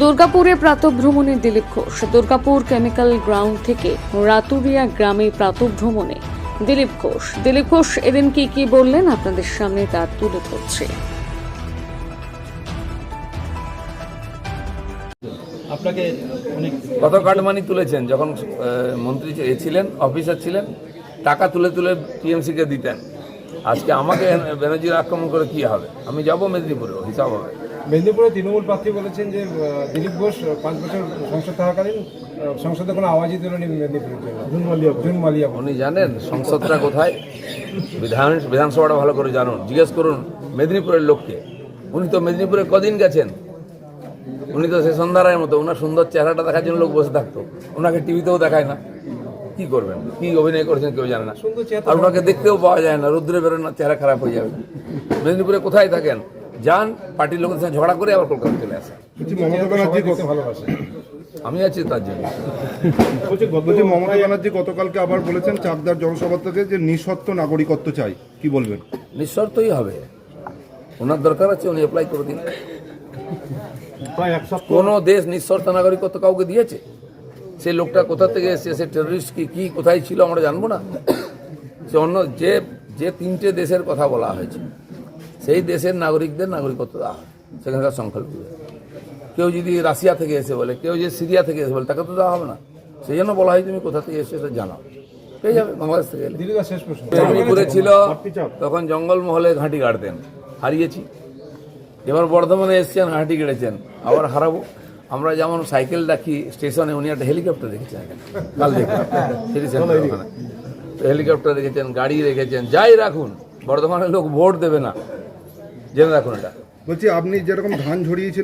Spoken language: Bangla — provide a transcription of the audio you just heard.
দুর্গাপুরে প্রাতভ্রমণে দিলীপ ঘোষ। দুর্গাপুর কেমিক্যাল গ্রাউন্ড থেকে রাতুরিয়া গ্রামে প্রাতভ্রমণে দিলীপ ঘোষ। দিলীপ ঘোষ এদিন কি কি বললেন? আপনাদের সামনে তা তুলে ধরছে। আপনাকে অনেক কত কাটমানি তুলেছেন যখন মন্ত্রী এ ছিলেন অফিসার ছিলেন টাকা তুলে তুলে টিএমসিকে দিতেন। আজকে আমাকে ব্যানার্জির আক্রমণ করে কি হবে? আমি যাব মেদিনীপুরে হিসাব হবে। মেদিনীপুরে তৃণমূল প্রার্থী বলেছেন যে দিলীপ ঘোষ পাঁচ বছর সংসদ থাকাকালীন সংসদে কোনো আওয়াজই দিলনি মেদিনীপুরের জন্য। জুন মালিয়া উনি জানেন সংসদটা কোথায়? বিধান বিধানসভাটা ভালো করে জানুন। জিজ্ঞেস করুন মেদিনীপুরের লোককে। উনি তো মেদিনীপুরে কদিন গেছেন? উনি তো সে সন্ধ্যারায়ের মতো ওনার সুন্দর চেহারাটা দেখার জন্য লোক বসে থাকতো। ওনাকে টিভিতেও দেখায় না। কি করবেন? কি অভিনয় করেছেন কেউ জানে না। আর ওনাকে দেখতেও পাওয়া যায় না। রুদ্রে বেরোন না চেহারা খারাপ হয়ে যাবে। মেদিনীপুরে কোথায় থাকেন? যান পার্টির লোকের সাথে ঝগড়া করে আবার কলকাতা চলে আসেন মমতা ব্যানার্জি কত ভালোবাসে। আমি আছি তার জন্য। বলছি মমতা ব্যানার্জি গতকালকে আবার বলেছেন চাকদার জনসভা থেকে যে নিঃশর্ত নাগরিকত্ব চাই। কি বলবেন? নিঃশর্তই হবে। ওনার দরকার আছে উনি অ্যাপ্লাই করে দিন। কোন দেশ নিঃশর্ত নাগরিকত্ব কাউকে দিয়েছে? সেই লোকটা কোথা থেকে এসেছে? সে টেররিস্ট কি কি কোথায় ছিল আমরা জানব না। সে অন্য যে যে তিনটে দেশের কথা বলা হয়েছে। সেই দেশের নাগরিকদের নাগরিকত্ব দেওয়া হবে সেখানকার সংখ্যালঘু কেউ যদি রাশিয়া থেকে এসে বলে কেউ যদি সিরিয়া থেকে এসে বলে তাকে তো দেওয়া হবে না। সেই জন্য বলা হয় তুমি কোথা থেকে এসে সেটা জানাও। পেয়ে যাবে বাংলাদেশ থেকে মেদিনীপুরে ছিল তখন জঙ্গলমহলে ঘাঁটি গাড়তেন হারিয়েছি। এবার বর্ধমানে এসছেন ঘাঁটি গেড়েছেন আবার হারাবো। আমরা যেমন সাইকেল রাখি স্টেশনে উনি একটা হেলিকপ্টার এখানে। কাল তো হেলিকপ্টার রেখেছেন গাড়ি রেখেছেন। যাই রাখুন বর্ধমানের লোক ভোট দেবে না। জেনে রাখুন এটা। বলছি আপনি যেরকম ধান ঝরিয়েছিলেন